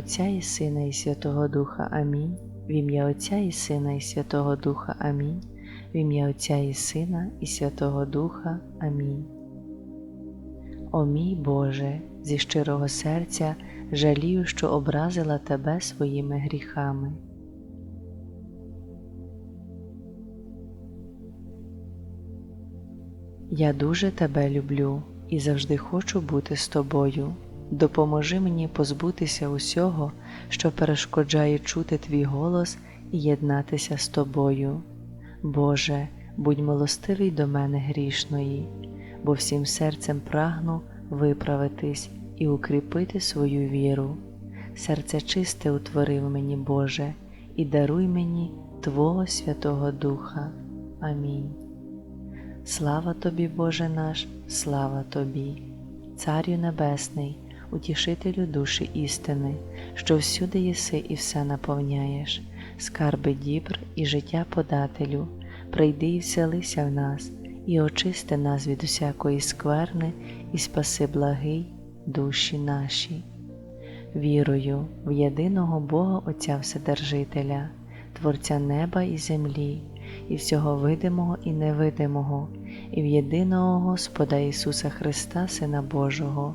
Отця і Сина, і Святого Духа. Амінь. В ім'я Отця і Сина, і Святого Духа. Амінь. В ім'я Отця і Сина, і Святого Духа. Амінь. О мій Боже, зі щирого серця жалію, що образила Тебе своїми гріхами. Я дуже тебе люблю і завжди хочу бути з тобою. Допоможи мені позбутися усього, що перешкоджає чути твій голос і єднатися з тобою. Боже, будь милостивий до мене грішної, бо всім серцем прагну виправитись і укріпити свою віру. Серце чисте утворив мені, Боже, і даруй мені Твого Святого Духа. Амінь. Слава тобі, Боже наш, слава тобі, Царю Небесний, утішителю душі істини, що всюди єси і все наповняєш, скарби дібр і життя подателю, прийди і вселися в нас, і очисти нас від усякої скверни, і спаси благий душі наші. Вірую в єдиного Бога Отця Вседержителя, Творця неба і землі, і всього видимого і невидимого, і в єдиного Господа Ісуса Христа, Сина Божого,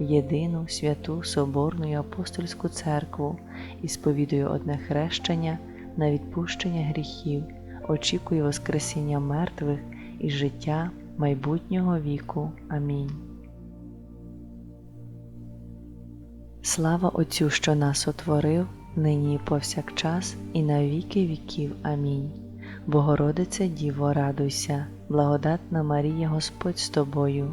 єдину святу Соборну і апостольську церкву і сповідує одне хрещення на відпущення гріхів, очікує Воскресіння мертвих і життя майбутнього віку. Амінь. Слава Отцю, що нас отворив, нині і повсякчас, і на віки віків. Амінь. Богородице Діво, радуйся, благодатна Марія Господь з тобою,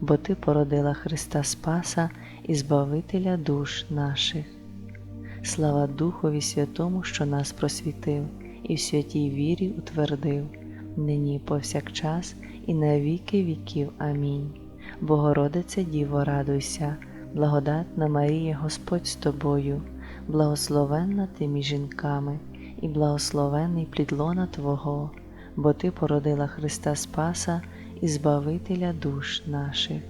бо Ти породила Христа Спаса і Збавителя душ наших. Слава Духові Святому, що нас просвітив, і в святій вірі утвердив, нині повсякчас, і на віки віків. Амінь. Богородице Діво, радуйся благодатна Марія Господь з тобою, благословенна ти між жінками, і благословений плід лона Твого, бо Ти породила Христа Спаса і Збавителя душ наших.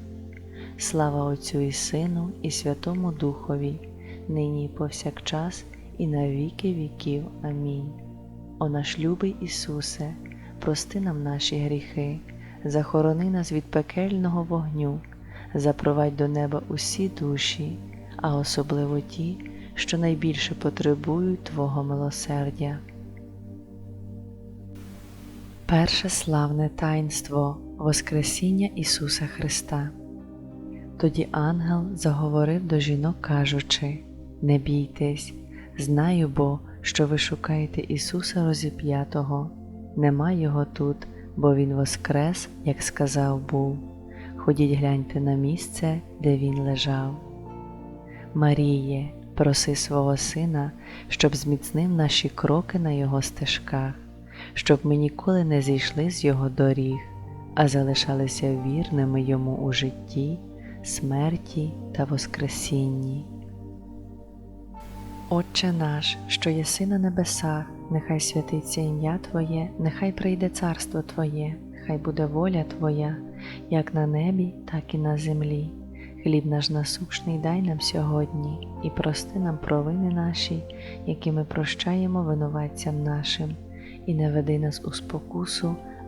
Слава Отцю і Сину, і Святому Духові, нині і повсякчас, і на віки віків. Амінь. О наш любий Ісусе, прости нам наші гріхи, захорони нас від пекельного вогню запровадь до неба усі душі, а особливо ті, що найбільше потребують Твого милосердя. Перше славне таїнство Воскресіння Ісуса Христа. Тоді ангел заговорив до жінок, кажучи: Не бійтесь, знаю бо, що ви шукаєте Ісуса розіп'ятого, нема Його тут, бо Він воскрес, як сказав був. Ходіть гляньте на місце, де він лежав. Маріє, проси свого Сина, щоб зміцнив наші кроки на Його стежках, щоб ми ніколи не зійшли з Його доріг, а залишалися вірними Йому у житті, смерті та Воскресінні. Отче наш, що єси на небесах, нехай святиться ім'я Твоє, нехай прийде царство Твоє, хай буде воля Твоя, як на небі, так і на землі. Хліб наш насущний дай нам сьогодні і прости нам провини наші, які ми прощаємо винуватцям нашим, і не веди нас у спокусу,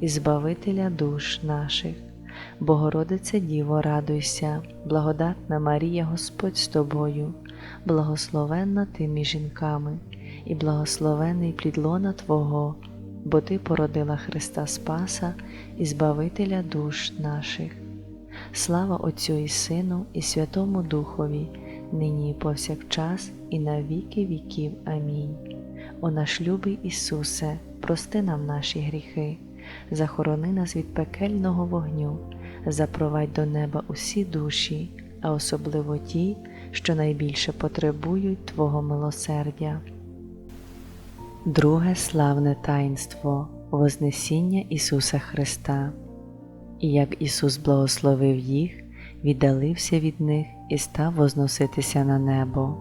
і Збавителя душ наших. Богородице Діво, радуйся, благодатна Марія, Господь з тобою, благословенна ти між жінками, і благословений плід лона Твого, бо Ти породила Христа Спаса і Збавителя душ наших. Слава Отцю і Сину, і Святому Духові, нині і повсякчас, і на віки віків. Амінь. О наш любий Ісусе, прости нам наші гріхи, захорони нас від пекельного вогню, запровадь до неба усі душі, а особливо ті, що найбільше потребують Твого милосердя. Друге славне таїнство Вознесіння Ісуса Христа. І як Ісус благословив їх, віддалився від них і став возноситися на небо.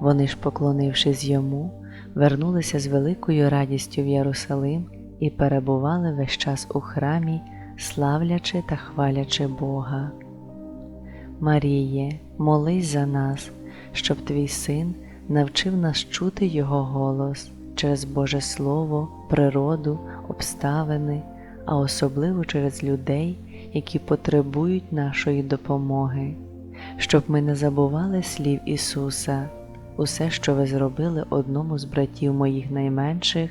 Вони ж, поклонившись йому, вернулися з великою радістю в Єрусалим і перебували весь час у храмі, славлячи та хвалячи Бога. Маріє, молись за нас, щоб твій син навчив нас чути Його голос через Боже Слово, природу, обставини, а особливо через людей, які потребують нашої допомоги, щоб ми не забували слів Ісуса. Усе, що ви зробили одному з братів моїх найменших,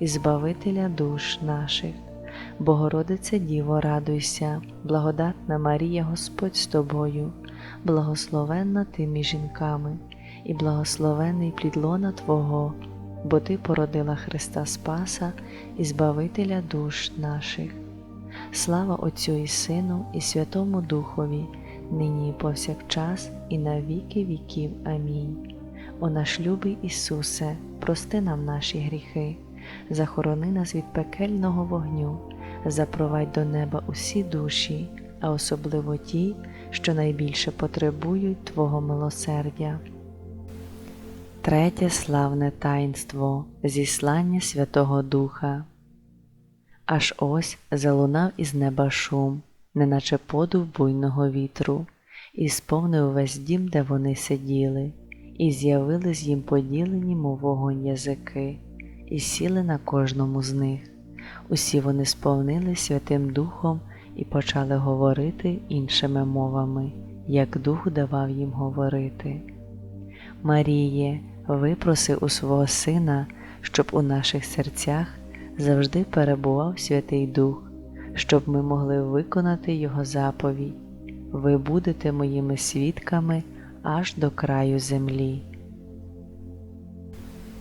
і Збавителя душ наших. Богородице Діво, радуйся, благодатна Марія Господь з тобою, благословенна ти між жінками, і благословений плід лона Твого, бо Ти породила Христа Спаса і Збавителя душ наших. Слава Отцю і Сину, і Святому Духові, нині і повсякчас, і на віки віків. Амінь. О наш любий Ісусе, прости нам наші гріхи, захорони нас від пекельного вогню, запровадь до неба усі душі, а особливо ті, що найбільше потребують Твого милосердя. Третє славне таїнство зіслання Святого Духа. Аж ось залунав із неба шум, неначе подув буйного вітру, і сповнив весь дім, де вони сиділи, і з'явились їм поділені, мов вогонь язики, і сіли на кожному з них. Усі вони сповнили Святим Духом і почали говорити іншими мовами, як Дух давав їм говорити. Маріє, випроси у свого Сина, щоб у наших серцях завжди перебував Святий Дух, щоб ми могли виконати Його заповідь. Ви будете моїми свідками аж до краю землі.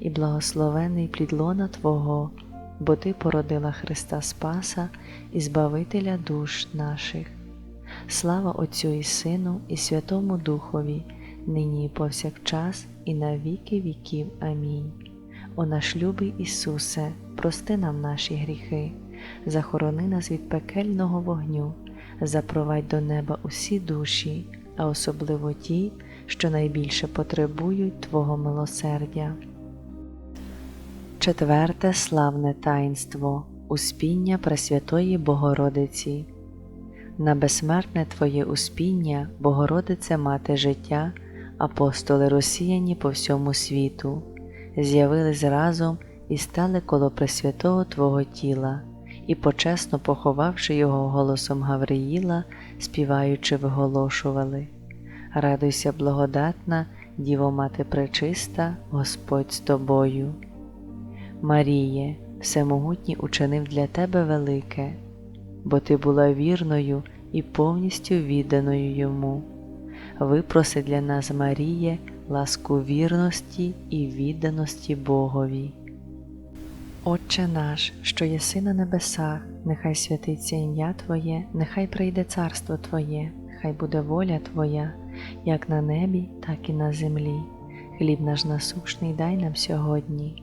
і благословений плід лона Твого, бо Ти породила Христа Спаса і Збавителя душ наших. Слава Отцю і Сину, і Святому Духові, нині і повсякчас, і на віки віків. Амінь. О наш любий Ісусе, прости нам наші гріхи, захорони нас від пекельного вогню, запровадь до неба усі душі, а особливо ті, що найбільше потребують Твого милосердя. Четверте славне таїнство Успіння Пресвятої Богородиці. На безсмертне Твоє успіння, Богородице Мати життя, апостоли розсіяні по всьому світу, з'явились разом і стали коло Пресвятого Твого тіла, і, почесно поховавши його голосом Гавриїла, співаючи, виголошували Радуйся, благодатна, Діво Мати пречиста, Господь з тобою. Маріє, Всемогутній учинив для тебе велике, бо ти була вірною і повністю відданою йому. Випроси для нас, Маріє, ласку вірності і відданості Богові. Отче наш, що єси на небесах, нехай святиться ім'я Твоє, нехай прийде царство Твоє, хай буде воля Твоя, як на небі, так і на землі. Хліб наш насущний дай нам сьогодні,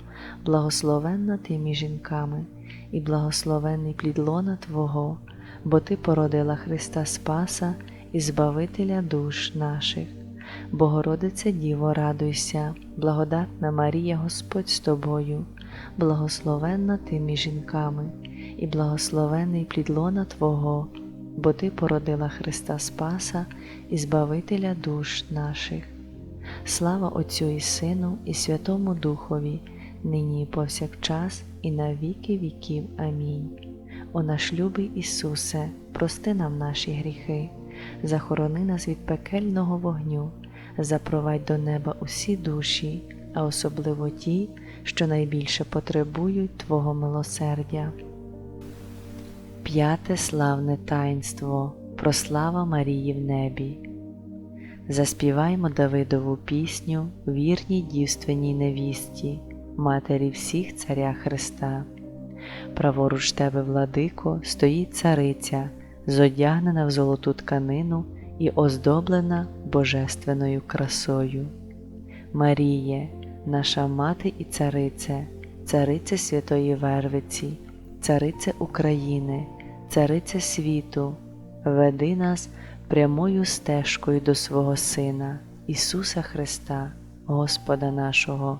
благословенна ти між жінками, і благословенний плід лона Твого, бо Ти породила Христа Спаса і Збавителя душ наших. Богородице Діво, радуйся, благодатна Марія Господь з тобою, благословенна ти між жінками, і благословенний плід лона Твого, бо Ти породила Христа Спаса і Збавителя душ наших. Слава Отцю і Сину, і Святому Духові, нині і повсякчас, і на віки віків. Амінь. О наш любий Ісусе, прости нам наші гріхи, захорони нас від пекельного вогню, запровадь до неба усі душі, а особливо ті, що найбільше потребують Твого милосердя. П'яте славне таїнство Прослава Марії в небі. Заспіваймо Давидову пісню вірній дівственній невісті, Матері всіх Царя Христа. Праворуч тебе, владико, стоїть цариця, зодягнена в золоту тканину і оздоблена божественною красою. Маріє, наша мати і царице, царице Святої Вервиці, царице України, царице світу, веди нас прямою стежкою до свого Сина, Ісуса Христа, Господа нашого.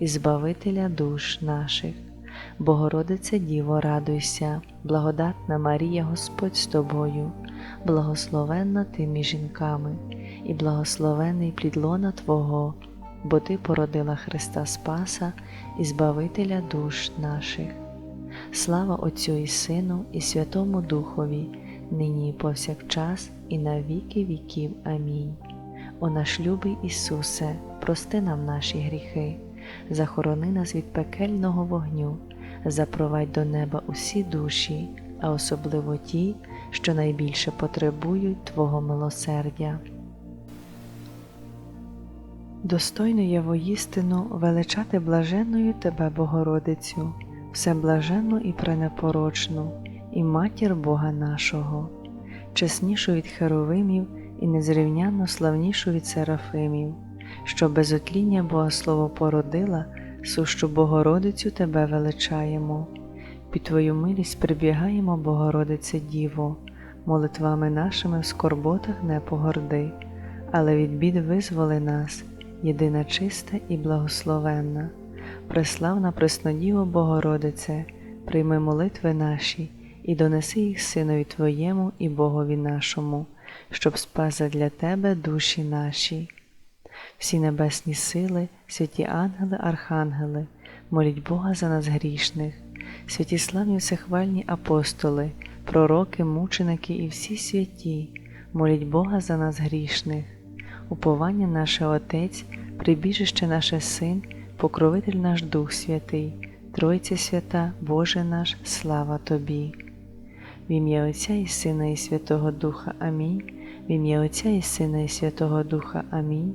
і Збавителя душ наших. Богородице Діво, радуйся, благодатна Марія, Господь з тобою, благословенна ти між жінками, і благословений плід лона Твого, бо Ти породила Христа Спаса і Збавителя душ наших. Слава Отцю і Сину, і Святому Духові, нині і повсякчас, і на віки віків. Амінь. О наш любий Ісусе, прости нам наші гріхи, захорони нас від пекельного вогню, запровадь до неба усі душі, а особливо ті, що найбільше потребують Твого милосердя. Достойно є воістину величати блаженною Тебе, Богородицю, всеблаженну і пренепорочну, і матір Бога нашого, чеснішу від херовимів і незрівнянно славнішу від серафимів, що без отління Богослово породила, сущу Богородицю Тебе величаємо. Під Твою милість прибігаємо, Богородице Діво, молитвами нашими в скорботах не погорди, але від бід визволи нас, єдина чиста і благословенна. Преславна Преснодіво Богородице, прийми молитви наші і донеси їх Синові Твоєму і Богові нашому, щоб спас для Тебе душі наші. Всі небесні сили, святі ангели, архангели, моліть Бога за нас грішних, святі славні всехвальні апостоли, пророки, мученики і всі святі, моліть Бога за нас грішних, уповання наше Отець, прибіжище наше Син, покровитель наш Дух Святий, Тройця свята, Боже наш, слава Тобі. В ім'я Отця і Сина, і Святого Духа Амінь. В ім'я Отця і Сина, і Святого Духа Амінь.